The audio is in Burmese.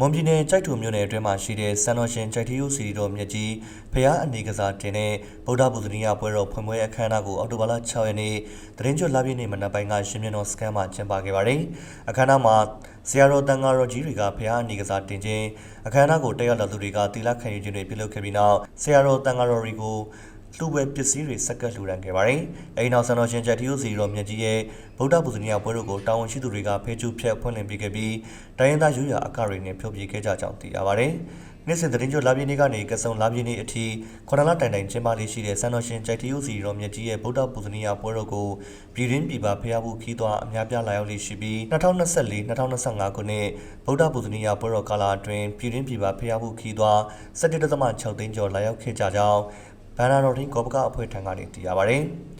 မွန်ပြည်နယ်ကြိုက်ထုံမြို့နယ်အတွင်းမှာရှိတဲ့စံတော်ရှင်ကြိုက်ထီးယိုစီတော်မြတ်ကြီးဖျားအနေကစားတင်တဲ့ဗုဒ္ဓဘုဒ္ဓနီယပွဲတော်ဖွင့်ပွဲအခမ်းအနားကိုအောက်တိုဘာလ6ရက်နေ့တရင်ကျွတ်လပြည့်နေ့မနက်ပိုင်းကရှင်မြင်းတော်စကန်မှာကျင်းပခဲ့ပါတယ်။အခမ်းအနားမှာဆရာတော်တန်ဃာတော်ကြီးတွေကဖျားအနေကစားတင်ခြင်းအခမ်းအနားကိုတက်ရောက်လာသူတွေကတီလာခံယူခြင်းတွေပြုလုပ်ခဲ့ပြီးနောက်ဆရာတော်တန်ဃာတော်တွေကို လှူပွဲပစ္စည်းတွေစက္ကပ်လှူဒန်းခဲ့ပါတယ်။အဲဒီနောက်ဆန်တော်ရှင်ချက်တီယိုစီတော်မြတ်ကြီးရဲ့ဗုဒ္ဓဘုဇနီယပွဲတော်ကိုတာဝန်ရှိသူတွေကဖေးကျူဖြတ်ဖွင့်လှစ်ပေးခဲ့ပြီးတိုင်းရင်းသားယူရအကတွေနဲ့ဖြုတ်ပြခဲ့ကြကြောင်းသိရပါတယ်။နေ့စဉ်သတင်းကြိုလာပြင်းနေ့ကနေကဆုံလာပြင်းနေ့အထိခေါလလတိုင်တိုင်ကျင်းပလေးရှိတဲ့ဆန်တော်ရှင်ချက်တီယိုစီတော်မြတ်ကြီးရဲ့ဗုဒ္ဓဘုဇနီယပွဲတော်ကိုပြည်ရင်းပြည်ပဖျားဖို့ခီးသွွားအများပြားလာရောက်လေးရှိပြီး2024-2025ခုနှစ်ဗုဒ္ဓဘုဇနီယပွဲတော်ကာလအတွင်းပြည်ရင်းပြည်ပဖျားဖို့ခီးသွွား17.6သိန်းကျော်လာရောက်ခဲ့ကြကြောင်း ဘန်နာတော်တင်းကောပကအဖွဲ့ထံကနေသိရပါတယ်။